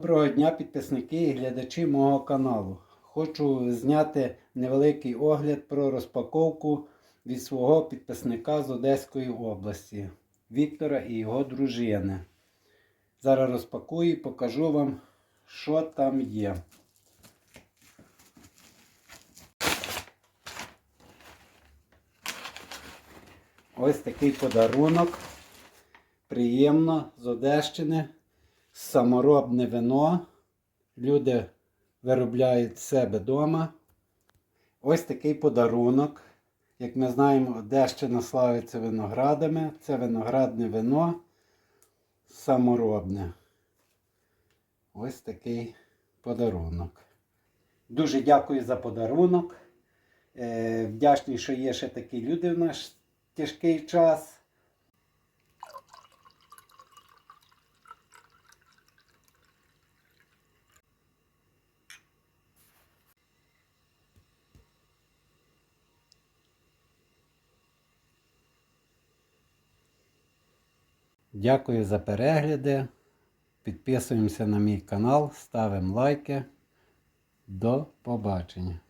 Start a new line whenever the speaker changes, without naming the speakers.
Доброго дня, підписники і глядачі мого каналу. Хочу зняти невеликий огляд про розпаковку від свого підписника з Одеської області Віктора і його дружини. Зараз розпакую і покажу вам, що там є. Ось такий подарунок. Приємно з Одещини. Саморобне вино. Люди виробляють себе вдома. Ось такий подарунок. Як ми знаємо, Одещина славиться виноградами. Це виноградне вино саморобне. Ось такий подарунок. Дуже дякую за подарунок. Е, Вдячний, що є ще такі люди в наш тяжкий час. Дякую за перегляди. Підписуємося на мій канал, ставимо лайки. До побачення.